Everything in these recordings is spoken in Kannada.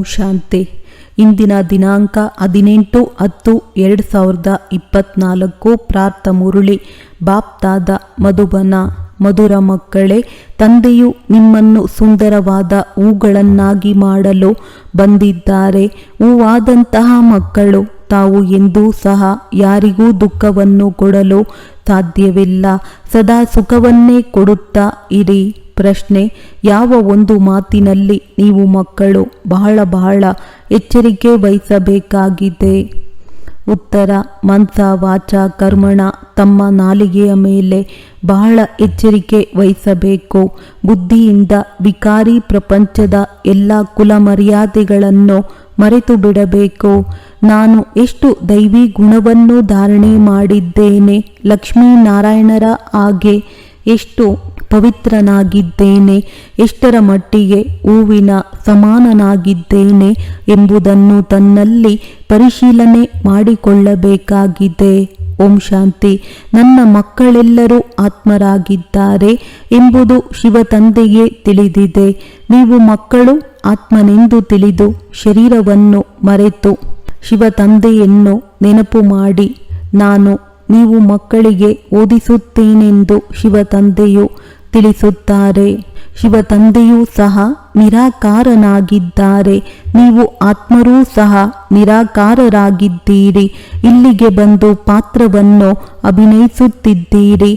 ಓಂ ಶಾಂತಿ. ಇಂದಿನ ದಿನಾಂಕ ಹದಿನೆಂಟು ಹತ್ತು ಎರಡು ಸಾವಿರದ ಇಪ್ಪತ್ನಾಲ್ಕು. ಪ್ರಾರ್ಥ ಮುರುಳಿ, ಬಾಪ್ತಾದ ಮಧುಬನ, ಮಧುರ ಮಕ್ಕಳೇ, ತಂದೆಯು ನಿಮ್ಮನ್ನು ಸುಂದರವಾದ ಹೂಗಳನ್ನಾಗಿ ಮಾಡಲು ಬಂದಿದ್ದಾರೆ. ಹೂವಾದಂತಹ ಮಕ್ಕಳು, ತಾವು ಎಂದೂ ಸಹ ಯಾರಿಗೂ ದುಃಖವನ್ನು ಕೊಡಲು ಸಾಧ್ಯವಿಲ್ಲ. ಸದಾ ಸುಖವನ್ನೇ ಕೊಡುತ್ತಾ ಇರಿ. ಪ್ರಶ್ನೆ, ಯಾವ ಒಂದು ಮಾತಿನಲ್ಲಿ ನೀವು ಮಕ್ಕಳು ಬಹಳ ಬಹಳ ಎಚ್ಚರಿಕೆ ವಹಿಸಬೇಕಾಗಿದೆ? ಉತ್ತರ ಮನ್ಸ ವಾಚ, ಕರ್ಮಣ ತಮ್ಮ ನಾಲಿಗೆಯ ಮೇಲೆ ಬಹಳ ಎಚ್ಚರಿಕೆ ವಹಿಸಬೇಕು. ಬುದ್ಧಿಯಿಂದ ವಿಕಾರಿ ಪ್ರಪಂಚದ ಎಲ್ಲ ಕುಲ ಮರ್ಯಾದೆಗಳನ್ನು ಮರೆತು ಬಿಡಬೇಕು. ನಾನು ಎಷ್ಟು ದೈವಿ ಗುಣವನ್ನು ಧಾರಣೆ ಮಾಡಿದ್ದೇನೆ ಲಕ್ಷ್ಮೀನಾರಾಯಣರ ಹಾಗೆ, ಎಷ್ಟು ಪವಿತ್ರನಾಗಿದ್ದೇನೆ, ಎಷ್ಟರ ಮಟ್ಟಿಗೆ ಹೂವಿನ ಸಮಾನನಾಗಿದ್ದೇನೆ ಎಂಬುದನ್ನು ತನ್ನಲ್ಲಿ ಪರಿಶೀಲನೆ ಮಾಡಿಕೊಳ್ಳಬೇಕಾಗಿದೆ. ಓಂ ಶಾಂತಿ. ನನ್ನ ಮಕ್ಕಳೆಲ್ಲರೂ ಆತ್ಮರಾಗಿದ್ದಾರೆ ಎಂಬುದು ಶಿವ ತಂದೆಗೆ ತಿಳಿದಿದೆ. ನೀವು ಮಕ್ಕಳು ಆತ್ಮನೆಂದು ತಿಳಿದು ಶರೀರವನ್ನು ಮರೆತು ಶಿವ ತಂದೆಯನ್ನು ನೆನಪು ಮಾಡಿ. ನಾನು ನೀವು ಮಕ್ಕಳಿಗೆ ಓದಿಸುತ್ತೇನೆಂದು ಶಿವ ತಂದೆಯು ತಿಳಿಸುತ್ತಾರೆ. ಶಿವ ತಂದೆಯೂ ಸಹ ನಿರಾಕಾರನಾಗಿದ್ದಾರೆ. ನೀವು ಆತ್ಮರೂ ಸಹ ನಿರಾಕಾರರಾಗಿದ್ದೀರಿ. ಇಲ್ಲಿಗೆ ಬಂದು ಪಾತ್ರವನ್ನು ಅಭಿನಯಿಸುತ್ತಿದ್ದೀರಿ.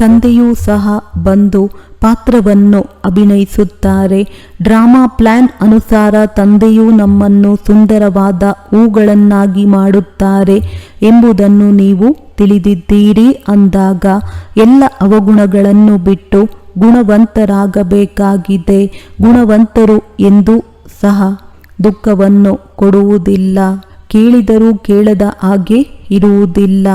ತಂದೆಯೂ ಸಹ ಬಂದು ಪಾತ್ರವನ್ನು ಅಭಿನಯಿಸುತ್ತಾರೆ. ಡ್ರಾಮಾ ಪ್ಲಾನ್ ಅನುಸಾರ ತಂದೆಯು ನಮ್ಮನ್ನು ಸುಂದರವಾದ ಹೂಗಳನ್ನಾಗಿ ಮಾಡುತ್ತಾರೆ ಎಂಬುದನ್ನು ನೀವು ತಿಳಿದಿದ್ದೀರಿ ಅಂದಾಗ ಎಲ್ಲ ಅವಗುಣಗಳನ್ನು ಬಿಟ್ಟು ಗುಣವಂತರಾಗಬೇಕಾಗಿದೆ. ಗುಣವಂತರು ಎಂದು ಸಹ ದುಃಖವನ್ನು ಕೊಡುವುದಿಲ್ಲ. ಕೇಳಿದರೂ ಕೇಳದ ಹಾಗೆ ಇರುವುದಿಲ್ಲ.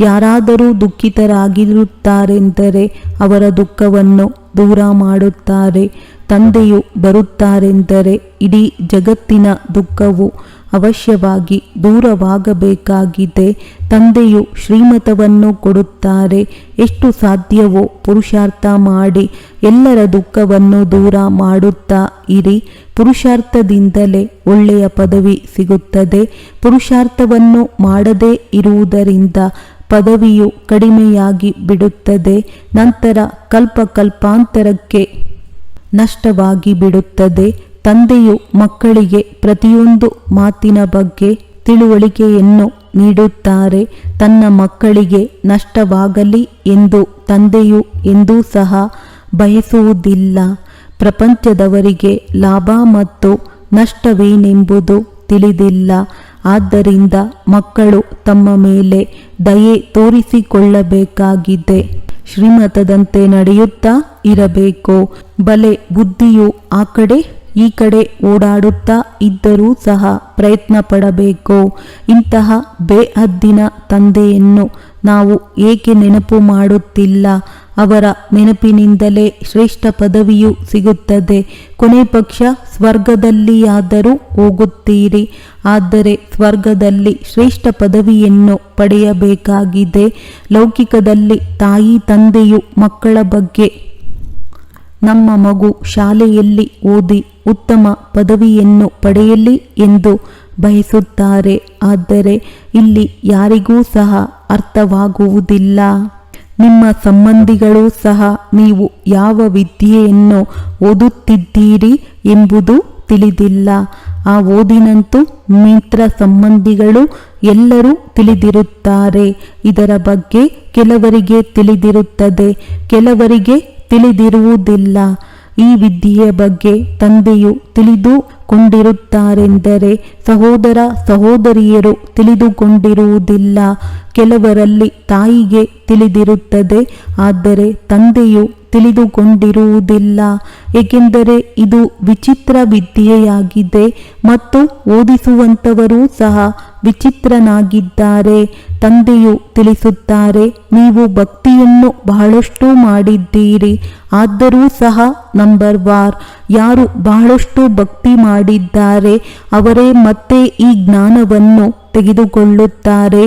ಯಾರಾದರೂ ದುಃಖಿತರಾಗಿರುತ್ತಾರೆಂದರೆ ಅವರ ದುಃಖವನ್ನು ದೂರ ಮಾಡುತ್ತಾರೆ. ತಂದೆಯು ಬರುತ್ತಾರೆಂದರೆ ಇಡೀ ಜಗತ್ತಿನ ದುಃಖವು ಅವಶ್ಯವಾಗಿ ದೂರವಾಗಬೇಕಾಗಿದೆ. ತಂದೆಯು ಶ್ರೀಮತವನ್ನು ಕೊಡುತ್ತಾರೆ. ಎಷ್ಟು ಸಾಧ್ಯವೋ ಪುರುಷಾರ್ಥ ಮಾಡಿ ಎಲ್ಲರ ದುಃಖವನ್ನು ದೂರ ಮಾಡುತ್ತಾ ಇರಿ. ಪುರುಷಾರ್ಥದಿಂದಲೇ ಒಳ್ಳೆಯ ಪದವಿ ಸಿಗುತ್ತದೆ. ಪುರುಷಾರ್ಥವನ್ನು ಮಾಡದೇ ಇರುವುದರಿಂದ ಪದವಿಯು ಕಡಿಮೆಯಾಗಿ ಬಿಡುತ್ತದೆ, ನಂತರ ಕಲ್ಪ ಕಲ್ಪಾಂತರಕ್ಕೆ ನಷ್ಟವಾಗಿ ಬಿಡುತ್ತದೆ. ತಂದೆಯು ಮಕ್ಕಳಿಗೆ ಪ್ರತಿಯೊಂದು ಮಾತಿನ ಬಗ್ಗೆ ತಿಳುವಳಿಕೆಯನ್ನು ನೀಡುತ್ತಾರೆ. ತನ್ನ ಮಕ್ಕಳಿಗೆ ನಷ್ಟವಾಗಲಿ ಎಂದು ತಂದೆಯು ಎಂದೂ ಸಹ ಬಯಸುವುದಿಲ್ಲ. ಪ್ರಪಂಚದವರಿಗೆ ಲಾಭ ಮತ್ತು ನಷ್ಟವೇನೆಂಬುದು ತಿಳಿದಿಲ್ಲ. ಆದ್ದರಿಂದ ಮಕ್ಕಳು ತಮ್ಮ ಮೇಲೆ ದಯೆ ತೋರಿಸಿಕೊಳ್ಳಬೇಕಾಗಿದೆ. ಶ್ರೀಮತದಂತೆ ನಡೆಯುತ್ತಾ ಇರಬೇಕು? ಬಲೆ, ಬುದ್ಧಿಯು ಆ ಕಡೆ, ಈ ಕಡೆ ಓಡಾಡುತ್ತಾ ಇದ್ದರೂ ಸಹ ಪ್ರಯತ್ನ ಪಡಬೇಕು? ಇಂತಹ ಬೇಹದ್ದಿನ ತಂದೆಯನ್ನು ನಾವು ಏಕೆ ನೆನಪು ಮಾಡುತ್ತಿಲ್ಲ? ಅವರ ನೆನಪಿನಿಂದಲೇ ಶ್ರೇಷ್ಠ ಪದವಿಯು ಸಿಗುತ್ತದೆ. ಕೊನೆ ಪಕ್ಷ ಸ್ವರ್ಗದಲ್ಲಿಯಾದರೂ ಹೋಗುತ್ತೀರಿ. ಆದರೆ ಸ್ವರ್ಗದಲ್ಲಿ ಶ್ರೇಷ್ಠ ಪದವಿಯನ್ನು ಪಡೆಯಬೇಕಾಗಿದೆ. ಲೌಕಿಕದಲ್ಲಿ ತಾಯಿ, ತಂದೆಯು ಮಕ್ಕಳ ಬಗ್ಗೆ ನಮ್ಮ ಮಗು ಶಾಲೆಯಲ್ಲಿ ಓದಿ ಉತ್ತಮ ಪದವಿಯನ್ನು ಪಡೆಯಲಿ ಎಂದು ಬಯಸುತ್ತಾರೆ. ಆದರೆ ಇಲ್ಲಿ ಯಾರಿಗೂ ಸಹ ಅರ್ಥವಾಗುವುದಿಲ್ಲ. ನಿಮ್ಮ ಸಂಬಂಧಿಗಳು ಸಹ ನೀವು ಯಾವ ವಿದ್ಯೆಯನ್ನು ಓದುತ್ತಿದ್ದೀರಿ ಎಂಬುದು ತಿಳಿದಿಲ್ಲ. ಆ ಓದಿನಂತೂ ಮಿತ್ರ ಸಂಬಂಧಿಗಳು ಎಲ್ಲರೂ ತಿಳಿದಿರುತ್ತಾರೆ. ಇದರ ಬಗ್ಗೆ ಕೆಲವರಿಗೆ ತಿಳಿದಿರುತ್ತದೆ. ಕೆಲವರಿಗೆ ತಿಳಿದಿರುವುದಿಲ್ಲ. ಈ ವಿದ್ಯೆಯ ಬಗ್ಗೆ ತಂದೆಯು ತಿಳಿದುಕೊಂಡಿರುತ್ತಾರೆಂದರೆ ಸಹೋದರ ಸಹೋದರಿಯರು ತಿಳಿದುಕೊಂಡಿರುವುದಿಲ್ಲ. ಕೆಲವರಲ್ಲಿ ತಾಯಿಗೆ ತಿಳಿದಿರುತ್ತದೆ, ಆದರೆ ತಂದೆಯು ತಿಳಿದುಕೊಂಡಿರುವುದಿಲ್ಲ. ಏಕೆಂದರೆ ಇದು ವಿಚಿತ್ರ ವಿದ್ಯೆಯಾಗಿದೆ ಮತ್ತು ಓದಿಸುವಂಥವರೂ ಸಹ ವಿಚಿತ್ರನಾಗಿದ್ದಾರೆ. ತಂದೆಯು ತಿಳಿಸುತ್ತಾರೆ ನೀವು ಭಕ್ತಿಯನ್ನು ಬಹಳಷ್ಟು ಮಾಡಿದ್ದೀರಿ, ಆದರೂ ಸಹ ನಂಬರ್ ವಾರ್. ಯಾರು ಬಹಳಷ್ಟು ಭಕ್ತಿ ಮಾಡಿದ್ದಾರೆ, ಅವರೇ ಮತ್ತೆ ಈ ಜ್ಞಾನವನ್ನು ತೆಗೆದುಕೊಳ್ಳುತ್ತಾರೆ.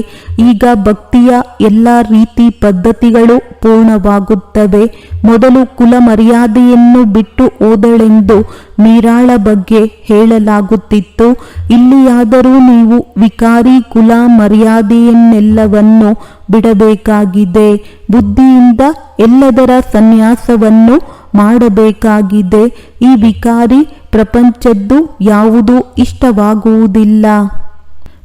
ಈಗ ಭಕ್ತಿಯ ಎಲ್ಲ ರೀತಿ ಪದ್ಧತಿಗಳು ಪೂರ್ಣವಾಗುತ್ತವೆ. ಮೊದಲು ಕುಲ ಮರ್ಯಾದೆಯನ್ನು ಬಿಟ್ಟು ಓದಳೆಂದು ಮೀರಾಳ ಬಗ್ಗೆ ಹೇಳಲಾಗುತ್ತಿತ್ತು. ಇಲ್ಲಿಯಾದರೂ ನೀವು ವಿಕಾರಿ ಕುಲ ಮರ್ಯಾದೆಯನ್ನೆಲ್ಲವನ್ನು ಬಿಡಬೇಕಾಗಿದೆ. ಬುದ್ಧಿಯಿಂದ ಎಲ್ಲದರ ಸನ್ಯಾಸವನ್ನು ಮಾಡಬೇಕಾಗಿದೆ. ಈ ವಿಕಾರಿ ಪ್ರಪಂಚದ್ದು ಯಾವುದೂ ಇಷ್ಟವಾಗುವುದಿಲ್ಲ.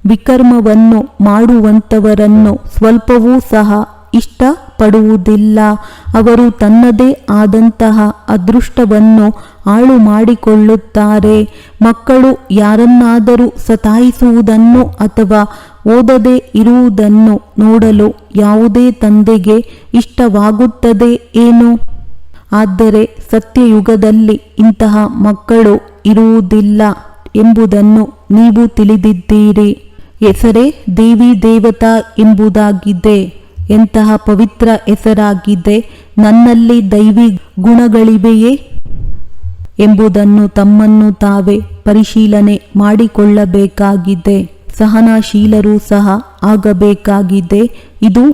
ವಿಕರ್ಮವನ್ನು ಮಾಡುವಂಥವರನ್ನು ಸ್ವಲ್ಪವೂ ಸಹ ಇಷ್ಟಪಡುವುದಿಲ್ಲ. ಅವರು ತನ್ನದೇ ಆದಂತಹ ಅದೃಷ್ಟವನ್ನು ಹಾಳು ಮಾಡಿಕೊಳ್ಳುತ್ತಾರೆ ಮಕ್ಕಳು ಯಾರನ್ನಾದರೂ ಸತಾಯಿಸುವುದನ್ನು ಅಥವಾ ಓದದೆ ಇರುವುದನ್ನು ನೋಡಲು ಯಾವುದೇ ತಂದೆಗೆ ಇಷ್ಟವಾಗುತ್ತದೆ ಏನು? ಆದರೆ ಸತ್ಯಯುಗದಲ್ಲಿ ಇಂತಹ ಮಕ್ಕಳು ಇರುವುದಿಲ್ಲ ಎಂಬುದನ್ನು ನೀವು ತಿಳಿದಿದ್ದೀರಿ. ಹೆಸರೇ ದೇವಿ ದೇವತಾ ಎಂಬುದಾಗಿದೆ. ಎಂತಹ ಪವಿತ್ರ ಹೆಸರಾಗಿದೆ? ನನ್ನಲ್ಲಿ ದೈವಿ ಗುಣಗಳಿವೆಯೇ? ಎಂಬುದನ್ನು ತಮ್ಮನ್ನು ತಾವೇ ಪರಿಶೀಲನೆ ಮಾಡಿಕೊಳ್ಳಬೇಕಾಗಿದೆ. ಸಹನಾಶೀಲರೂ ಸಹ ಆಗಬೇಕಾಗಿದೆ. ಇದು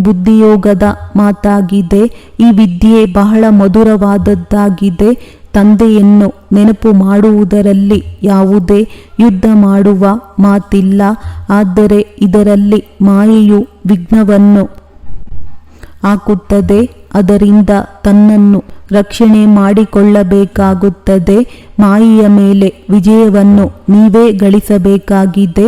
ಬುದ್ಧಿಯೋಗದ ಮಾತಾಗಿದೆ. ಈ ವಿದ್ಯೆ ಬಹಳ ಮಧುರವಾದದ್ದಾಗಿದೆ. ತಂದೆಯನ್ನು ನೆನಪು ಮಾಡುವುದರಲ್ಲಿ ಯಾವುದೇ ಯುದ್ಧ ಮಾಡುವ ಮಾತಿಲ್ಲ, ಆದರೆ ಇದರಲ್ಲಿ ಮಾಯೆಯು ವಿಘ್ನವನ್ನು ಹಾಕುತ್ತದೆ, ಅದರಿಂದ ತನ್ನನ್ನು ರಕ್ಷಣೆ ಮಾಡಿಕೊಳ್ಳಬೇಕಾಗುತ್ತದೆ, ಮಾಯೆಯ ಮೇಲೆ ವಿಜಯವನ್ನು ನೀವೇ ಗಳಿಸಬೇಕಾಗಿದೆ.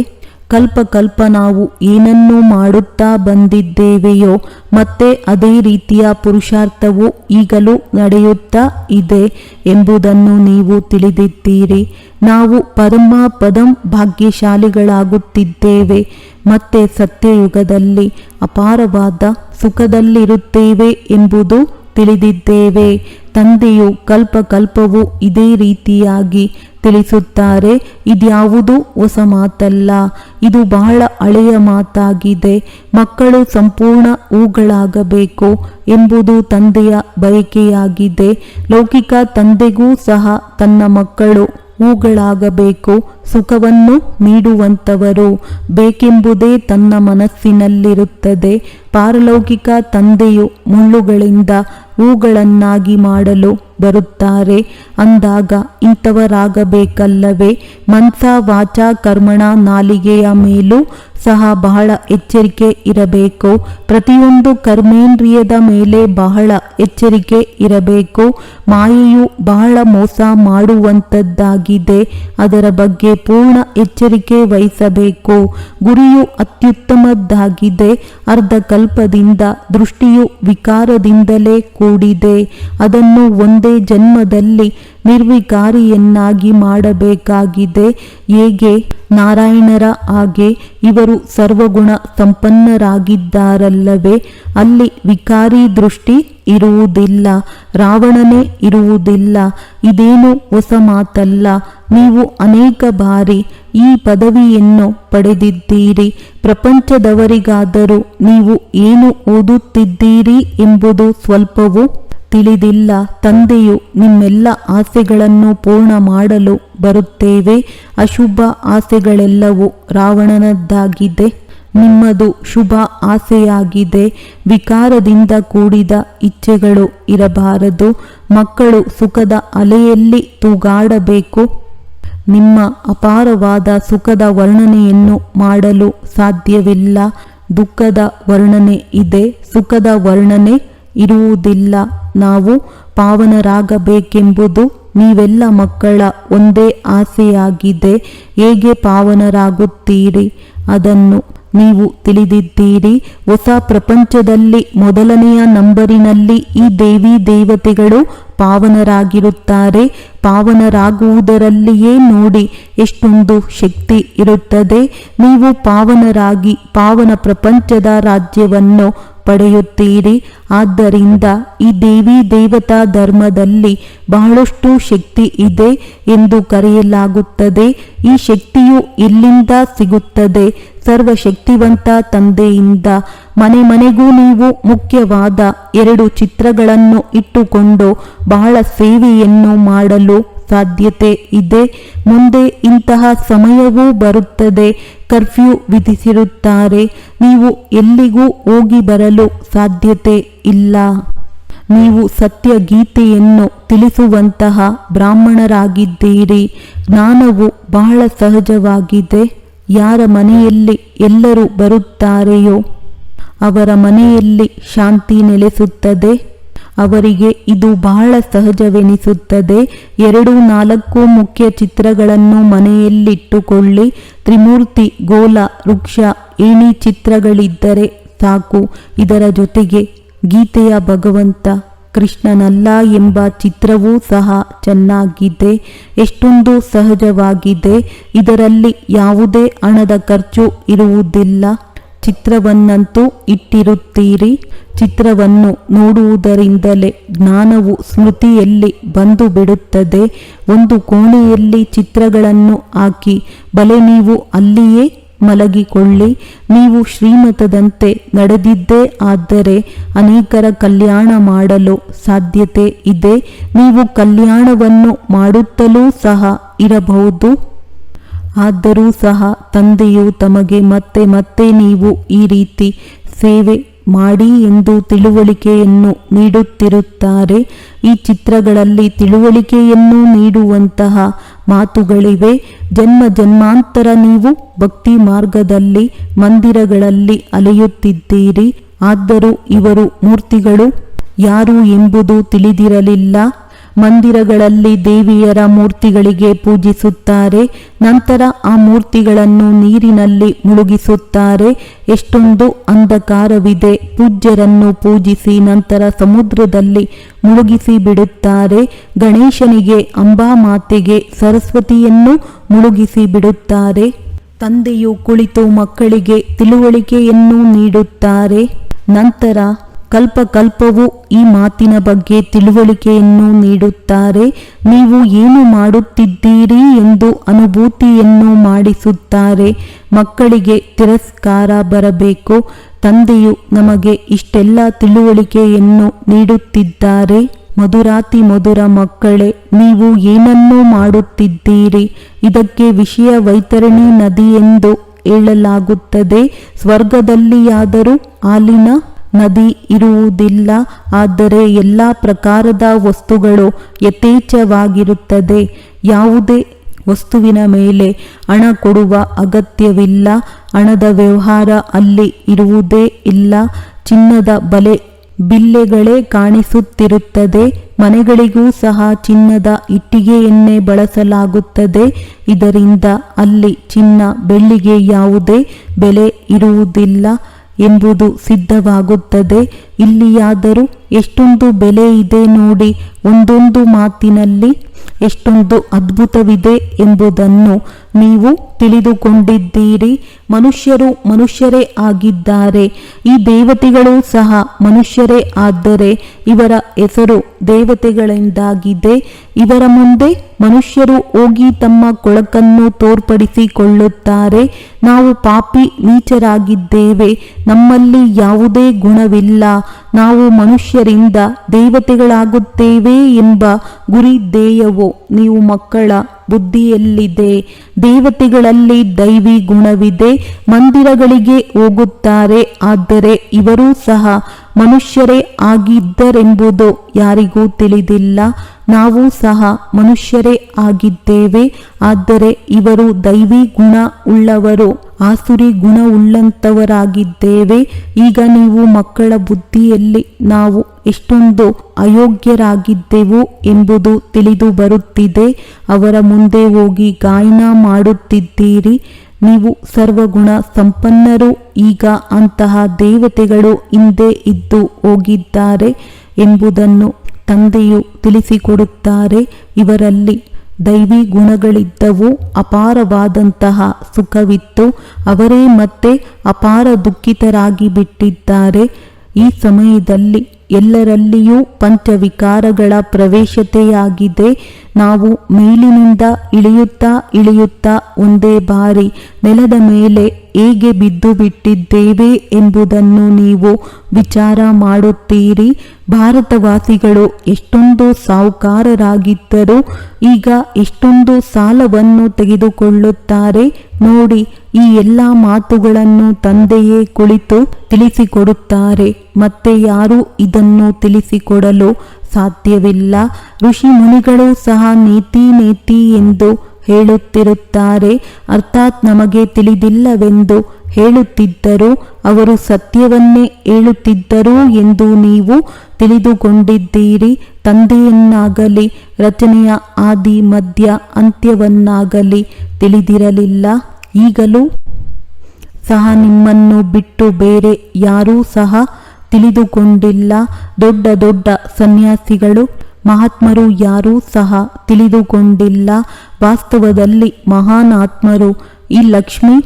ಕಲ್ಪ ಕಲ್ಪ ನಾವು ಏನನ್ನು ಮಾಡುತ್ತಾ ಬಂದಿದ್ದೇವೆಯೋ, ಮತ್ತೆ ಅದೇ ರೀತಿಯ ಪುರುಷಾರ್ಥವು ಈಗಲೂ ನಡೆಯುತ್ತಾ ಇದೆ ಎಂಬುದನ್ನು ನೀವು ತಿಳಿದಿದ್ದೀರಿ. ನಾವು ಪರಮ ಪದಂ ಭಾಗ್ಯಶಾಲಿಗಳಾಗುತ್ತಿದ್ದೇವೆ, ಮತ್ತೆ ಸತ್ಯಯುಗದಲ್ಲಿ ಅಪಾರವಾದ ಸುಖದಲ್ಲಿರುತ್ತೇವೆ ಎಂಬುದು ತಿಳಿದಿದ್ದೇವೆ. ತಂದೆಯು ಕಲ್ಪ ಕಲ್ಪವು ಇದೇ ರೀತಿಯಾಗಿ ತಿಳಿಸುತ್ತಾರೆ, ಇದ್ಯಾವುದು ಹೊಸ ಮಾತಲ್ಲ. ಇದು ಬಹಳ ಹಳೆಯ ಮಾತಾಗಿದೆ. ಮಕ್ಕಳು ಸಂಪೂರ್ಣ ಹೂಗಳಾಗಬೇಕು ಎಂಬುದು ತಂದೆಯ ಬಯಕೆಯಾಗಿದೆ. ಲೌಕಿಕ ತಂದೆಗೂ ಸಹ ತನ್ನ ಮಕ್ಕಳು ಹೂಗಳಾಗಬೇಕು, ಸುಖವನ್ನು ನೀಡುವಂಥವರು. ಬೇಕೆಂಬುದೇ ತನ್ನ ಮನಸ್ಸಿನಲ್ಲಿರುತ್ತದೆ. ಪಾರಲೌಕಿಕ ತಂದೆಯು ಮುಳ್ಳುಗಳಿಂದ ಹೂಗಳನ್ನಾಗಿ ಮಾಡಲು ಬರುತ್ತಾರೆ. ಅಂದಾಗ ಇಂಥವರಾಗಬೇಕಲ್ಲವೇ? ಮನ್ಸ ವಾಚ ಕರ್ಮಣ ನಾಲಿಗೆಯ ಮೇಲೂ ಸಹ ಬಹಳ ಎಚ್ಚರಿಕೆ ಇರಬೇಕು. ಪ್ರತಿಯೊಂದು ಕರ್ಮೇಂದ್ರಿಯದ ಮೇಲೆ ಬಹಳ ಎಚ್ಚರಿಕೆ ಇರಬೇಕು. ಮಾಯೆಯು ಬಹಳ ಮೋಸ ಮಾಡುವಂಥದ್ದಾಗಿದೆ ಅದರ ಬಗ್ಗೆ ಪೂರ್ಣ ಎಚ್ಚರಿಕೆ ವಹಿಸಬೇಕು. ಗುರಿಯು ಅತ್ಯುತ್ತಮದ್ದಾಗಿದೆ. ಅರ್ಧ ಕಲ್ಪದಿಂದ ದೃಷ್ಟಿಯು ವಿಕಾರದಿಂದಲೇ ಕೂಡಿದೆ. ಅದನ್ನು ಒಂದೇ ಜನ್ಮದಲ್ಲಿ ನಿರ್ವಿಕಾರಿಯನ್ನಾಗಿ ಮಾಡಬೇಕಾಗಿದೆ. ಹೇಗೆ? ನಾರಾಯಣರ ಹಾಗೆ ಇವರು ಸರ್ವಗುಣ ಸಂಪನ್ನರಾಗಿದ್ದಾರಲ್ಲವೇ, ಅಲ್ಲಿ ವಿಕಾರಿ ದೃಷ್ಟಿ ಇರುವುದಿಲ್ಲ, ರಾವಣನೇ ಇರುವುದಿಲ್ಲ. ಇದೇನು ಹೊಸ ಮಾತಲ್ಲ, ನೀವು ಅನೇಕ ಬಾರಿ ಈ ಪದವಿಯನ್ನು ಪಡೆದಿದ್ದೀರಿ. ಪ್ರಪಂಚದವರಿಗಾದರೂ ನೀವು ಏನು ಓದುತ್ತಿದ್ದೀರಿ ಎಂಬುದು ಸ್ವಲ್ಪವೂ ತಿಳಿದಿಲ್ಲ. ತಂದೆಯು, ನಿಮ್ಮೆಲ್ಲ ಆಸೆಗಳನ್ನು ಪೂರ್ಣ ಮಾಡಲು ಬರುತ್ತೇವೆ. ಅಶುಭ ಆಸೆಗಳೆಲ್ಲವೂ ರಾವಣನದ್ದಾಗಿದೆ. ನಿಮ್ಮದು ಶುಭ ಆಸೆಯಾಗಿದೆ. ವಿಕಾರದಿಂದ ಕೂಡಿದ ಇಚ್ಛೆಗಳು ಇರಬಾರದು. ಮಕ್ಕಳು ಸುಖದ ಅಲೆಯಲ್ಲಿ ತೂಗಾಡಬೇಕು. ನಿಮ್ಮ ಅಪಾರವಾದ ಸುಖದ ವರ್ಣನೆಯನ್ನು ಮಾಡಲು ಸಾಧ್ಯವಿಲ್ಲ. ದುಃಖದ ವರ್ಣನೆ ಇದೆ. ಸುಖದ ವರ್ಣನೆ ಇರುವುದಿಲ್ಲ. ನಾವು ಪಾವನರಾಗಬೇಕೆಂಬುದು ನೀವೆಲ್ಲ ಮಕ್ಕಳ ಒಂದೇ ಆಸೆಯಾಗಿದೆ. ಹೇಗೆ ಪಾವನರಾಗುತ್ತೀರಿ? ಅದನ್ನು ನೀವು ತಿಳಿದಿದ್ದೀರಿ. ಹೊಸ ಪ್ರಪಂಚದಲ್ಲಿ ಮೊದಲನೆಯ ನಂಬರಿನಲ್ಲಿ ಈ ದೇವಿ ದೇವತೆಗಳು ಪಾವನರಾಗಿರುತ್ತಾರೆ. ಪಾವನರಾಗುವುದರಲ್ಲಿಯೇ ನೋಡಿ ಎಷ್ಟೊಂದು ಶಕ್ತಿ ಇರುತ್ತದೆ. ನೀವು ಪಾವನರಾಗಿ ಪಾವನ ಪ್ರಪಂಚದ ರಾಜ್ಯವನ್ನು ಪಡೆಯುತ್ತೀರಿ. ಆದ್ದರಿಂದ ಈ ದೇವಿ ದೇವತಾ ಧರ್ಮದಲ್ಲಿ ಬಹಳಷ್ಟು ಶಕ್ತಿ ಇದೆ ಎಂದು ಕರೆಯಲಾಗುತ್ತದೆ. ಈ ಶಕ್ತಿಯು ಇಲ್ಲಿಂದ ಸಿಗುತ್ತದೆ. ಸರ್ವಶಕ್ತಿವಂತ ತಂದೆಯಿಂದ. ಮನೆ ಮನೆಗೂ ನೀವು ಮುಖ್ಯವಾದ ಎರಡು ಚಿತ್ರಗಳನ್ನು ಇಟ್ಟುಕೊಂಡು ಬಹಳ ಸೇವೆಯನ್ನು ಮಾಡಲು ಸಾಧ್ಯತೆ ಇದೆ. ಮುಂದೆ ಇಂತಹ ಸಮಯವೂ ಬರುತ್ತದೆ. ಕರ್ಫ್ಯೂ ವಿಧಿಸಿರುತ್ತಾರೆ. ನೀವು ಎಲ್ಲಿಗೂ ಹೋಗಿ ಬರಲು ಸಾಧ್ಯತೆ ಇಲ್ಲ. ನೀವು ಸತ್ಯ ಗೀತೆಯನ್ನು ತಿಳಿಸುವಂತಹ ಬ್ರಾಹ್ಮಣರಾಗಿದ್ದೀರಿ. ಜ್ಞಾನವು ಬಹಳ ಸಹಜವಾಗಿದೆ. ಯಾರ ಮನೆಯಲ್ಲಿ ಎಲ್ಲರೂ ಬರುತ್ತಾರೆಯೋ ಅವರ ಮನೆಯಲ್ಲಿ ಶಾಂತಿ ನೆಲೆಸುತ್ತದೆ. ಅವರಿಗೆ ಇದು ಬಹಳ ಸಹಜವೆನಿಸುತ್ತದೆ. ಎರಡು ನಾಲ್ಕು ಮುಖ್ಯ ಚಿತ್ರಗಳನ್ನು ಮನೆಯಲ್ಲಿಟ್ಟುಕೊಳ್ಳಿ. ತ್ರಿಮೂರ್ತಿ, ಗೋಲ, ವೃಕ್ಷ, ಏಣಿ ಚಿತ್ರಗಳಿದ್ದರೆ ಸಾಕು. ಇದರ ಜೊತೆಗೆ ಗೀತೆಯ ಭಗವಂತ ಕೃಷ್ಣನಲ್ಲ ಎಂಬ ಚಿತ್ರವೂ ಸಹ ಚೆನ್ನಾಗಿದೆ. ಎಷ್ಟೊಂದು ಸಹಜವಾಗಿದೆ. ಇದರಲ್ಲಿ ಯಾವುದೇ ಹಣದ ಖರ್ಚು ಇರುವುದಿಲ್ಲ. ಚಿತ್ರವನ್ನಂತೂ ಇಟ್ಟಿರುತ್ತೀರಿ. ಚಿತ್ರವನ್ನು ನೋಡುವುದರಿಂದಲೇ ಜ್ಞಾನವು ಸ್ಮೃತಿಯಲ್ಲಿ ಬಂದು ಬಿಡುತ್ತದೆ ಒಂದು ಕೋಣೆಯಲ್ಲಿ ಚಿತ್ರಗಳನ್ನು ಹಾಕಿ, ಬಲೆ ನೀವು ಅಲ್ಲಿಯೇ ಮಲಗಿಕೊಳ್ಳಿ. ನೀವು ಶ್ರೀಮತದಂತೆ ನಡೆದಿದ್ದೇ ಆದರೆ ಅನೇಕರ ಕಲ್ಯಾಣ ಮಾಡಲು ಸಾಧ್ಯತೆ ಇದೆ. ನೀವು ಕಲ್ಯಾಣವನ್ನು ಮಾಡುತ್ತಲೂ ಸಹ ಇರಬಹುದು. ಆದರೂ ಸಹ ತಂದೆಯು ತಮಗೆ ಮತ್ತೆ ಮತ್ತೆ ನೀವು ಈ ರೀತಿ ಸೇವೆ ಮಾಡಿ ಎಂದು ತಿಳುವಳಿಕೆಯನ್ನು ನೀಡುತ್ತಿರುತ್ತಾರೆ. ಈ ಚಿತ್ರಗಳಲ್ಲಿ ತಿಳುವಳಿಕೆಯನ್ನು ನೀಡುವಂತಹ ಮಾತುಗಳಿವೆ. ಜನ್ಮ ಜನ್ಮಾಂತರ ನೀವು ಭಕ್ತಿ ಮಾರ್ಗದಲ್ಲಿ, ಮಂದಿರಗಳಲ್ಲಿ ಅಲೆಯುತ್ತಿದ್ದೀರಿ. ಆದರೂ ಇವರು ಮೂರ್ತಿಗಳು ಯಾರು ಎಂಬುದು ತಿಳಿದಿರಲಿಲ್ಲ. ಮಂದಿರಗಳಲ್ಲಿ ದೇವಿಯರ ಮೂರ್ತಿಗಳಿಗೆ ಪೂಜಿಸುತ್ತಾರೆ, ನಂತರ ಆ ಮೂರ್ತಿಗಳನ್ನು ನೀರಿನಲ್ಲಿ ಮುಳುಗಿಸುತ್ತಾರೆ. ಎಷ್ಟೊಂದು ಅಂಧಕಾರವಿದೆ, ಪೂಜ್ಯರನ್ನು ಪೂಜಿಸಿ ನಂತರ ಸಮುದ್ರದಲ್ಲಿ ಮುಳುಗಿಸಿ ಬಿಡುತ್ತಾರೆ. ಗಣೇಶನಿಗೆ ಅಂಬಾಮಾತೆಗೆ ಸರಸ್ವತಿಯನ್ನು ಮುಳುಗಿಸಿ ಬಿಡುತ್ತಾರೆ. ತಂದೆಯು ಕುಳಿತು ಮಕ್ಕಳಿಗೆ ತಿಳುವಳಿಕೆಯನ್ನು ನೀಡುತ್ತಾರೆ. ನಂತರ ಕಲ್ಪ ಕಲ್ಪವು ಈ ಮಾತಿನ ಬಗ್ಗೆ ತಿಳುವಳಿಕೆಯನ್ನು ನೀಡುತ್ತಾರೆ. ನೀವು ಏನು ಮಾಡುತ್ತಿದ್ದೀರಿ ಎಂದು ಅನುಭೂತಿಯನ್ನು ಮಾಡಿಸುತ್ತಾರೆ. ಮಕ್ಕಳಿಗೆ ತಿರಸ್ಕಾರ ಬರಬೇಕು. ತಂದೆಯು ನಮಗೆ ಇಷ್ಟೆಲ್ಲ ತಿಳುವಳಿಕೆಯನ್ನು ನೀಡುತ್ತಿದ್ದಾರೆ. ಮಧುರಾತಿ ಮಧುರ ಮಕ್ಕಳೇ, ನೀವು ಏನನ್ನು ಮಾಡುತ್ತಿದ್ದೀರಿ? ಇದಕ್ಕೆ ವಿಷಯ ವೈತರಣಿ ನದಿ ಎಂದು ಹೇಳಲಾಗುತ್ತದೆ. ಸ್ವರ್ಗದಲ್ಲಿಯಾದರೂ ಹಾಲಿನ ನದಿ ಇರುವುದಿಲ್ಲ, ಆದರೆ ಎಲ್ಲ ಪ್ರಕಾರದ ವಸ್ತುಗಳು ಯಥೇಚ್ಛವಾಗಿರುತ್ತದೆ. ಯಾವುದೇ ವಸ್ತುವಿನ ಮೇಲೆ ಹಣ ಕೊಡುವ ಅಗತ್ಯವಿಲ್ಲ, ಹಣದ ವ್ಯವಹಾರ ಅಲ್ಲಿ ಇರುವುದೇ ಇಲ್ಲ. ಚಿನ್ನದ ಬಲೆ ಬಿಲ್ಲೆಗಳೇ ಕಾಣಿಸುತ್ತಿರುತ್ತದೆ, ಮನೆಗಳಿಗೂ ಸಹ ಚಿನ್ನದ ಇಟ್ಟಿಗೆಯನ್ನೇ ಬಳಸಲಾಗುತ್ತದೆ. ಇದರಿಂದ ಅಲ್ಲಿ ಚಿನ್ನ ಬೆಳ್ಳಿಗೆ ಯಾವುದೇ ಬೆಲೆ ಇರುವುದಿಲ್ಲ. ಎಂಬುದು ಸಿದ್ಧವಾಗುತ್ತದೆ. ಇಲ್ಲಿಯಾದರೂ ಎಷ್ಟೊಂದು ಬೆಲೆ ಇದೆ ನೋಡಿ ಒಂದೊಂದು ಮಾತಿನಲ್ಲಿ ಎಷ್ಟೊಂದು ಅದ್ಭುತವಿದೆ ಎಂಬುದನ್ನು ನೀವು ತಿಳಿದುಕೊಂಡಿದ್ದೀರಿ. ಮನುಷ್ಯರು ಮನುಷ್ಯರೇ ಆಗಿದ್ದಾರೆ. ಈ ದೇವತೆಗಳು ಸಹ ಮನುಷ್ಯರೇ ಆದರೆ ಇವರ ಹೆಸರು ದೇವತೆಗಳಿಂದಾಗಿದೆ. ಇವರ ಮುಂದೆ ಮನುಷ್ಯರು ಹೋಗಿ ತಮ್ಮ ಕೊಳಕನ್ನು ತೋರ್ಪಡಿಸಿಕೊಳ್ಳುತ್ತಾರೆ. ನಾವು ಪಾಪಿ ನೀಚರಾಗಿದ್ದೇವೆ. ನಮ್ಮಲ್ಲಿ ಯಾವುದೇ ಗುಣವಿಲ್ಲ. ನಾವು ಮನುಷ್ಯರಿಂದ ದೇವತೆಗಳಾಗುತ್ತೇವೆ ಎಂಬ ಗುರಿ ಧ್ಯೇಯವು ನೀವು ಮಕ್ಕಳ ಬುದ್ಧಿಯಲ್ಲಿದೆ. ದೇವತೆಗಳಲ್ಲಿ ದೈವಿ ಗುಣವಿದೆ. ಮಂದಿರಗಳಿಗೆ ಹೋಗುತ್ತಾರೆ. ಆದರೆ ಇವರೂ ಸಹ ಮನುಷ್ಯರೇ ಆಗಿದ್ದರೆಂಬುದು ಯಾರಿಗೂ ತಿಳಿದಿಲ್ಲ. ನಾವು ಸಹ ಮನುಷ್ಯರೇ ಆಗಿದ್ದೇವೆ. ಆದರೆ ಇವರು ದೈವಿ ಗುಣ ಉಳ್ಳವರು, ಆಸುರಿ ಗುಣ ಉಳ್ಳಂತವರಾಗಿದ್ದೇವೆ. ಈಗ ನೀವು ಮಕ್ಕಳ ಬುದ್ಧಿಯಲ್ಲಿ ನಾವು ಎಷ್ಟೊಂದು ಅಯೋಗ್ಯರಾಗಿದ್ದೆವು ಎಂಬುದು ತಿಳಿದು ಬರುತ್ತಿದೆ. ಅವರ ಮುಂದೆ ಹೋಗಿ ಗಾಯನ ಮಾಡುತ್ತಿದ್ದೀರಿ. ನೀವು ಸರ್ವಗುಣ ಸಂಪನ್ನರು. ಈಗ ಅಂತಹ ದೇವತೆಗಳು ಹಿಂದೆ ಇದ್ದು ಹೋಗಿದ್ದಾರೆ ಎಂಬುದನ್ನು ತಂದೆಯು ತಿಳಿಸಿಕೊಡುತ್ತಾರೆ. ಇವರಲ್ಲಿ ದೈವಿ ಗುಣಗಳಿದ್ದವು, ಅಪಾರವಾದಂತಹ ಸುಖವಿತ್ತು. ಅವರೇ ಮತ್ತೆ ಅಪಾರ ದುಃಖಿತರಾಗಿ ಬಿಟ್ಟಿದ್ದಾರೆ. ಈ ಸಮಯದಲ್ಲಿ ಎಲ್ಲರಲ್ಲಿಯೂ ಪಂಚವಿಕಾರಗಳ ಪ್ರವೇಶತೆಯಾಗಿದೆ. ನಾವು ಮೇಲಿನಿಂದ ಇಳಿಯುತ್ತಾ ಇಳಿಯುತ್ತಾ ಒಂದೇ ಬಾರಿ ನೆಲದ ಮೇಲೆ ಹೇಗೆ ಬಿದ್ದು ಬಿಟ್ಟಿದ್ದೇವೆ ಎಂಬುದನ್ನು ನೀವು ವಿಚಾರ ಮಾಡುತ್ತೀರಿ. ಭಾರತವಾಸಿಗಳು ಎಷ್ಟೊಂದು ಸಾಹುಕಾರರಾಗಿದ್ದರೂ ಈಗ ಎಷ್ಟೊಂದು ಸಾಲವನ್ನು ತೆಗೆದುಕೊಳ್ಳುತ್ತಾರೆ. ನೋಡಿ, ಈ ಎಲ್ಲ ಮಾತುಗಳನ್ನು ತಂದೆಯೇ ಕುಳಿತು ತಿಳಿಸಿಕೊಡುತ್ತಾರೆ. ಮತ್ತೆ ಯಾರೂ ಇದನ್ನು ತಿಳಿಸಿಕೊಡಲು ಸಾಧ್ಯವಿಲ್ಲ. ಋಷಿ ಮುನಿಗಳು ಸಹ ನೀತಿ ನೀತಿ ಎಂದು ಹೇಳುತ್ತಿರುತ್ತಾರೆ. ಅರ್ಥಾತ್ ನಮಗೆ ತಿಳಿದಿಲ್ಲವೆಂದು ಹೇಳುತ್ತಿದ್ದರು, ಅವರು ಸತ್ಯವನ್ನೇ ಹೇಳುತ್ತಿದ್ದರು ಎಂದು ನೀವು ತಿಳಿದುಕೊಂಡಿದ್ದೀರಿ. ತಂದೆಯನ್ನಾಗಲಿ, ರಚನೆಯ ಆದಿ ಮಧ್ಯ ಅಂತ್ಯವನ್ನಾಗಲಿ ತಿಳಿದಿರಲಿಲ್ಲ. ಈಗಲೂ ಸಹ ನಿಮ್ಮನ್ನು ಬಿಟ್ಟು ಬೇರೆ ಯಾರೂ ಸಹ ತಿಳಿದುಕೊಂಡಿಲ್ಲ. ದೊಡ್ಡ ದೊಡ್ಡ ಸನ್ಯಾಸಿಗಳು, ಮಹಾತ್ಮರು ಯಾರೂ ಸಹ ತಿಳಿದುಕೊಂಡಿಲ್ಲ. ವಾಸ್ತವದಲ್ಲಿ ಮಹಾನ್ ಆತ್ಮರು ಈ ಲಕ್ಷ್ಮಿ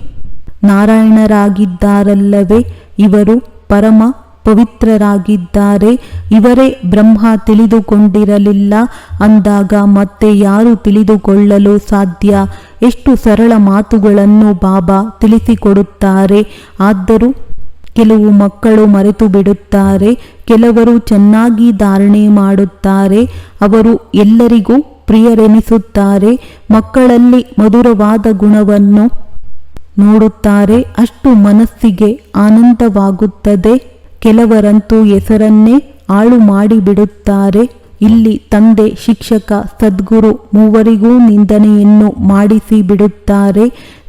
ನಾರಾಯಣರಾಗಿದ್ದಾರಲ್ಲವೇ? ಇವರು ಪರಮ ಪವಿತ್ರರಾಗಿದ್ದಾರೆ. ಇವರೇ ಬ್ರಹ್ಮ ತಿಳಿದುಕೊಂಡಿರಲಿಲ್ಲ. ಅಂದಾಗ ಮತ್ತೆ ಯಾರು ತಿಳಿದುಕೊಳ್ಳಲು ಸಾಧ್ಯ? ಎಷ್ಟು ಸರಳ ಮಾತುಗಳನ್ನು ಬಾಬಾ ತಿಳಿಸಿಕೊಡುತ್ತಾರೆ. ಆದರೂ ಕೆಲವು ಮಕ್ಕಳು ಮರೆತು ಬಿಡುತ್ತಾರೆ ಕೆಲವರು ಚೆನ್ನಾಗಿ ಧಾರಣೆ ಮಾಡುತ್ತಾರೆ. ಅವರು ಎಲ್ಲರಿಗೂ ಪ್ರಿಯರೆನಿಸುತ್ತಾರೆ, ಮಕ್ಕಳಲ್ಲಿ ಮಧುರವಾದ ಗುಣವನ್ನು ನೋಡುತ್ತಾರೆ, ಅಷ್ಟು ಮನಸ್ಸಿಗೆ ಆನಂದವಾಗುತ್ತದೆ. ಕೆಲವರಂತೂ ಹೆಸರನ್ನೇ ಹಾಳು ಮಾಡಿಬಿಡುತ್ತಾರೆ. ಇಲ್ಲಿ ತಂದೆ, ಶಿಕ್ಷಕ, ಸದ್ಗುರು ಮೂವರಿಗೂ ನಿಂದನೆಯನ್ನು ಮಾಡಿಸಿ ಬಿಡುತ್ತಾರೆ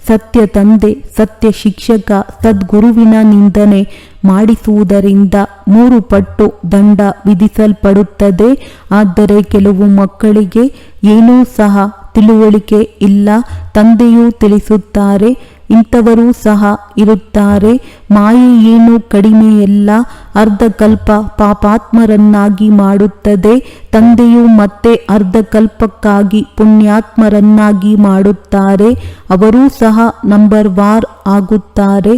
ಸತ್ಯ ತಂದೆ ಸತ್ಯ ಶಿಕ್ಷಕ ಸದ್ಗುರುವಿನ ನಿಂದನೆ ಮಾಡಿಸುವುದರಿಂದ ಮೂರು ಪಟ್ಟು ದಂಡ ವಿಧಿಸಲ್ಪಡುತ್ತದೆ. ಆದರೆ ಕೆಲವು ಮಕ್ಕಳಿಗೆ ಏನೂ ಸಹ ತಿಳುವಳಿಕೆ ಇಲ್ಲ. ತಂದೆಯೂ ತಿಳಿಸುತ್ತಾರೆ, ಇಂಥವರೂ ಸಹ ಇರುತ್ತಾರೆ. ಮಾಯೆ ಏನು ಕಡಿಮೆಯಲ್ಲ ಅರ್ಧಕಲ್ಪ ಪಾಪಾತ್ಮರನ್ನಾಗಿ ಮಾಡುತ್ತದೆ. ತಂದೆಯು ಮತ್ತೆ ಅರ್ಧಕಲ್ಪಕ್ಕಾಗಿ ಪುಣ್ಯಾತ್ಮರನ್ನಾಗಿ ಮಾಡುತ್ತಾರೆ. ಅವರೂ ಸಹ ನಂಬರ್ ವಾರ್ ಆಗುತ್ತಾರೆ.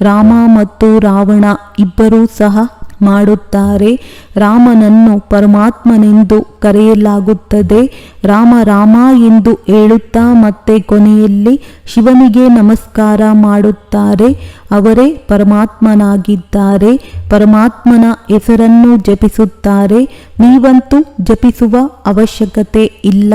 ರಾಮ ಮತ್ತು ರಾವಣ ಇಬ್ಬರೂ ಸಹ ಮಾಡುತ್ತಾರೆ. ರಾಮನನ್ನು ಪರಮಾತ್ಮನೆಂದು ಕರೆಯಲಾಗುತ್ತದೆ. ರಾಮ ರಾಮ ಎಂದು ಹೇಳುತ್ತಾ ಮತ್ತೆ ಕೊನೆಯಲ್ಲಿ ಶಿವನಿಗೆ ನಮಸ್ಕಾರ ಮಾಡುತ್ತಾರೆ. ಅವರೇ ಪರಮಾತ್ಮನಾಗಿದ್ದಾರೆ, ಪರಮಾತ್ಮನ ಹೆಸರನ್ನು ಜಪಿಸುತ್ತಾರೆ. ನೀವಂತೂ ಜಪಿಸುವ ಅವಶ್ಯಕತೆ ಇಲ್ಲ.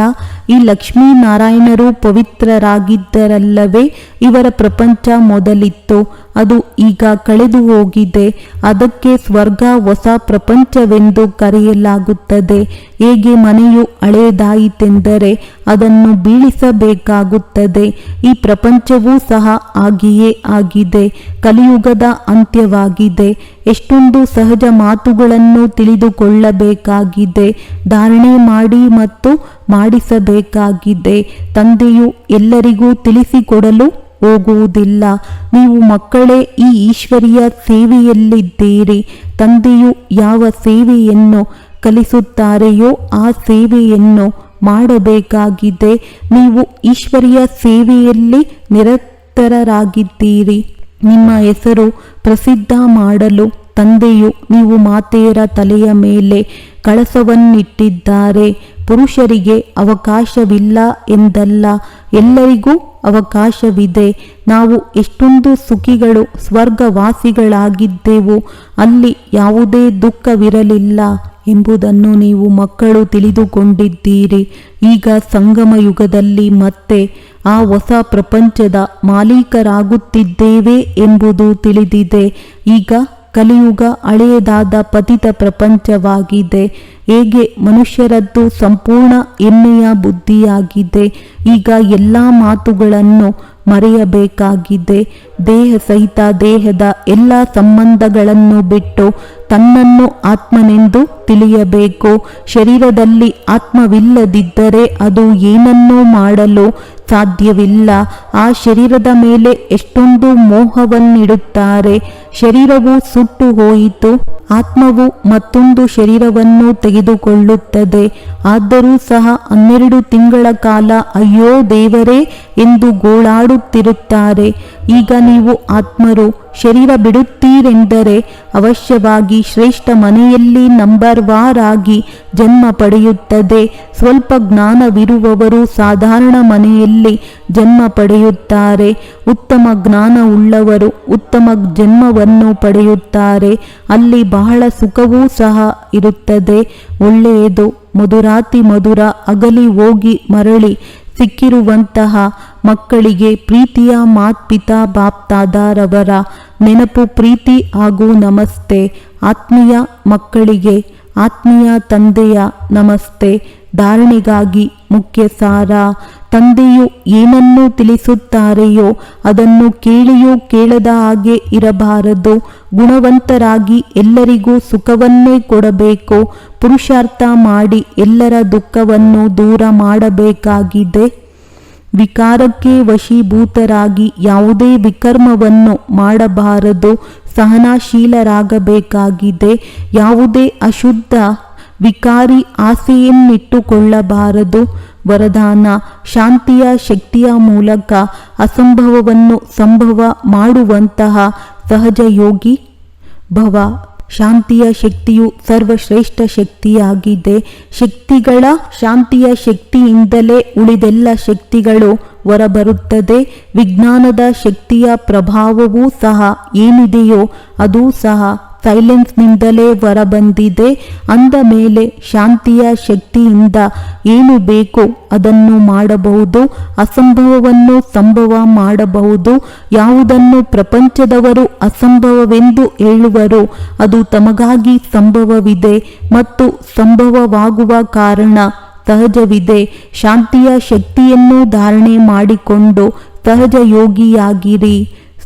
ಈ ಲಕ್ಷ್ಮೀನಾರಾಯಣರು ಪವಿತ್ರರಾಗಿದ್ದರಲ್ಲವೇ, ಇವರ ಪ್ರಪಂಚ ಮೊದಲಿತ್ತು, ಅದು ಈಗ ಕಳೆದು ಹೋಗಿದೆ. ಅದಕ್ಕೆ ಸ್ವರ್ಗ ಹೊಸ ಪ್ರಪಂಚವೆಂದು ಕರೆಯಲಾಗುತ್ತದೆ. ಹೇಗೆ ಮನೆಯು ಹಳೆಯದಾಯಿತೆಂದರೆ ಅದನ್ನು ಬೀಳಿಸಬೇಕಾಗುತ್ತದೆ. ಈ ಪ್ರಪಂಚವೂ ಸಹ ಹಾಗೆಯೇ ಆಗಿದೆ. ಕಲಿಯುಗದ ಅಂತ್ಯವಾಗಿದೆ. ಎಷ್ಟೊಂದು ಸಹಜ ಮಾತುಗಳನ್ನು ತಿಳಿದುಕೊಳ್ಳಬೇಕಾಗಿದೆ. ಧಾರಣೆ ಮಾಡಿ ಮತ್ತು ಮಾಡಿಸಬೇಕಾಗಿದೆ. ತಂದೆಯು ಎಲ್ಲರಿಗೂ ತಿಳಿಸಿಕೊಡಲು ಹೋಗುವುದಿಲ್ಲ. ನೀವು ಮಕ್ಕಳೇ, ಈ ಈಶ್ವರಿಯ ಸೇವೆಯಲ್ಲಿದ್ದೀರಿ. ತಂದೆಯು ಯಾವ ಸೇವೆಯನ್ನು ಕಲಿಸುತ್ತಾರೆಯೋ ಆ ಸೇವೆಯನ್ನು ಮಾಡಬೇಕಾಗಿದೆ. ನೀವು ಈಶ್ವರಿಯ ಸೇವೆಯಲ್ಲಿ ನಿರತರಾಗಿದ್ದೀರಿ. ನಿಮ್ಮ ಹೆಸರು ಪ್ರಸಿದ್ಧ ಮಾಡಲು ತಂದೆಯು ನೀವು ಮಾತೆಯರ ತಲೆಯ ಮೇಲೆ ಕಳಸವನ್ನಿಟ್ಟಿದ್ದಾರೆ. ಪುರುಷರಿಗೆ ಅವಕಾಶವಿಲ್ಲ ಎಂದಲ್ಲ, ಎಲ್ಲರಿಗೂ ಅವಕಾಶವಿದೆ. ನಾವು ಎಷ್ಟೊಂದು ಸುಖಿಗಳು, ಸ್ವರ್ಗವಾಸಿಗಳಾಗಿದ್ದೆವು, ಅಲ್ಲಿ ಯಾವುದೇ ದುಃಖವಿರಲಿಲ್ಲ. ಎಂಬುದನ್ನು ನೀವು ಮಕ್ಕಳು ತಿಳಿದುಕೊಂಡಿದ್ದೀರಿ. ಈಗ ಸಂಗಮ ಯುಗದಲ್ಲಿ ಮತ್ತೆ ಆ ಹೊಸ ಪ್ರಪಂಚದ ಮಾಲೀಕರಾಗುತ್ತಿದ್ದೇವೆ ಎಂಬುದು ತಿಳಿದಿದೆ. ಈಗ ಕಲಿಯುಗ ಹಳೆಯದಾದ ಪತಿತ ಪ್ರಪಂಚವಾಗಿದೆ. ಹೇಗೆ ಮನುಷ್ಯರದ್ದು ಸಂಪೂರ್ಣ ಹೆಮ್ಮೆಯ ಬುದ್ಧಿಯಾಗಿದೆ. ಈಗ ಎಲ್ಲ ಮಾತುಗಳನ್ನು ಮರೆಯಬೇಕಾಗಿದೆ. ದೇಹ ಸಹಿತ ದೇಹದ ಎಲ್ಲ ಸಂಬಂಧಗಳನ್ನು ಬಿಟ್ಟು ತನ್ನನ್ನು ಆತ್ಮನೆಂದು ತಿಳಿಯಬೇಕು. ಶರೀರದಲ್ಲಿ ಆತ್ಮವಿಲ್ಲದಿದ್ದರೆ ಅದು ಏನನ್ನೂ ಮಾಡಲು ಸಾಧ್ಯವಿಲ್ಲ. ಆ ಶರೀರದ ಮೇಲೆ ಎಷ್ಟೊಂದು ಮೋಹವನ್ನಿಡುತ್ತಾರೆ. ಶರೀರವು ಸುಟ್ಟು ಹೋಯಿತು. ಆತ್ಮವು ಮತ್ತೊಂದು ಶರೀರವನ್ನು ತೆಗೆದುಕೊಳ್ಳುತ್ತದೆ. ಆದರೂ ಸಹ ಹನ್ನೆರಡು ತಿಂಗಳ ಕಾಲ ಅಯ್ಯೋ ದೇವರೇ ಎಂದು ಗೋಳಾಡುತ್ತಿರುತ್ತಾರೆ. ಈಗ ನೀವು ಆತ್ಮರು, ಶರೀರ ಬಿಡುತ್ತೀರೆಂದರೆ ಅವಶ್ಯವಾಗಿ ಶ್ರೇಷ್ಠ ಮನೆಯಲ್ಲಿ ನಂಬರ್ ವಾರ್ ಆಗಿ ಜನ್ಮ ಪಡೆಯುತ್ತದೆ. ಸ್ವಲ್ಪ ಜ್ಞಾನವಿರುವವರು ಸಾಧಾರಣ ಮನೆಯಲ್ಲಿ ಜನ್ಮ ಪಡೆಯುತ್ತಾರೆ. ಉತ್ತಮ ಜ್ಞಾನ ಉಳ್ಳವರು ಉತ್ತಮ ಜನ್ಮವನ್ನು ಪಡೆಯುತ್ತಾರೆ. ಅಲ್ಲಿ ಬಹಳ ಸುಖವೂ ಸಹ ಇರುತ್ತದೆ. ಒಳ್ಳೆಯದು, ಮಧುರಾತಿ ಮಧುರ, ಅಗಲಿ ಹೋಗಿ ಮರಳಿ ಸಿಕ್ಕಿರುವಂತಹ ಮಕ್ಕಳಿಗೆ ಪ್ರೀತಿಯ ಮಾತ್ಪಿತಾ ಬಾಪ್ತಾದಾರವರ ನೆನಪು, ಪ್ರೀತಿ ಹಾಗೂ ನಮಸ್ತೆ. ಆತ್ಮೀಯ ಮಕ್ಕಳಿಗೆ, ಆತ್ಮೀಯ ತಂದೆಯ ನಮಸ್ತೆ. ಧಾರಣೆಗಾಗಿ ಮುಖ್ಯ ಸಾರ ತಂದೆಯು ಏನನ್ನು ತಿಳಿಸುತ್ತಾರೆಯೋ ಅದನ್ನು ಕೇಳಿಯೂ ಕೇಳದ ಹಾಗೆ ಇರಬಾರದು. ಗುಣವಂತರಾಗಿ ಎಲ್ಲರಿಗೂ ಸುಖವನ್ನೇ ಕೊಡಬೇಕು. ಪುರುಷಾರ್ಥ ಮಾಡಿ ಎಲ್ಲರ ದುಃಖವನ್ನು ದೂರ ಮಾಡಬೇಕಾಗಿದೆ. ವಿಕಾರಕ್ಕೆ ವಶೀಭೂತರಾಗಿ ಯಾವುದೇ ವಿಕರ್ಮವನ್ನು ಮಾಡಬಾರದು. ಸಹನಾಶೀಲರಾಗಬೇಕಾಗಿದೆ. ಯಾವುದೇ ಅಶುದ್ಧ ವಿಕಾರಿ ಆಸೆಯನ್ನಿಟ್ಟುಕೊಳ್ಳಬಾರದು. ವರದಾನ ಶಾಂತಿಯ ಶಕ್ತಿಯ ಮೂಲಕ ಅಸಂಭವವನ್ನು ಸಂಭವ ಮಾಡುವಂತಹ ಸಹಜ ಯೋಗಿ ಭವ. ಶಾಂತಿಯ ಶಕ್ತಿಯು ಸರ್ವಶ್ರೇಷ್ಠ ಶಕ್ತಿಯಾಗಿದೆ. ಶಕ್ತಿಗಳ ಶಾಂತಿಯ ಶಕ್ತಿಯಿಂದಲೇ ಉಳಿದೆಲ್ಲ ಶಕ್ತಿಗಳು ಹೊರಬರುತ್ತದೆ. ವಿಜ್ಞಾನದ ಶಕ್ತಿಯ ಪ್ರಭಾವವೂ ಸಹ ಏನಿದೆಯೋ ಅದು ಸಹ ಸೈಲೆನ್ಸ್ನಿಂದಲೇ ಹೊರಬಂದಿದೆ. ಅಂದ ಮೇಲೆ ಶಾಂತಿಯ ಶಕ್ತಿಯಿಂದ ಏನು ಬೇಕೋ ಅದನ್ನು ಮಾಡಬಹುದು, ಅಸಂಭವವನ್ನು ಸಂಭವ ಮಾಡಬಹುದು. ಯಾವುದನ್ನು ಪ್ರಪಂಚದವರು ಅಸಂಭವವೆಂದು ಹೇಳುವರು ಅದು ತಮಗಾಗಿ ಸಂಭವವಿದೆ ಮತ್ತು ಸಂಭವವಾಗುವ ಕಾರಣ ಸಹಜವಿದೆ. ಶಾಂತಿಯ ಶಕ್ತಿಯನ್ನು ಧಾರಣೆ ಮಾಡಿಕೊಂಡು ಸಹಜ ಯೋಗಿಯಾಗಿರಿ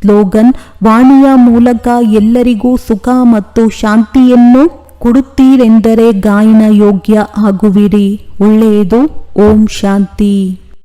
ಸ್ಲೋಗನ್ ವಾಣಿಯ ಮೂಲಕ ಎಲ್ಲರಿಗೂ ಸುಖ ಮತ್ತು ಶಾಂತಿಯನ್ನು ಕೊಡುತ್ತೀರೆಂದರೆ ಗಾಯನ ಯೋಗ್ಯ ಆಗುವಿರಿ. ಒಳ್ಳೆಯದು. ಓಂ ಶಾಂತಿ.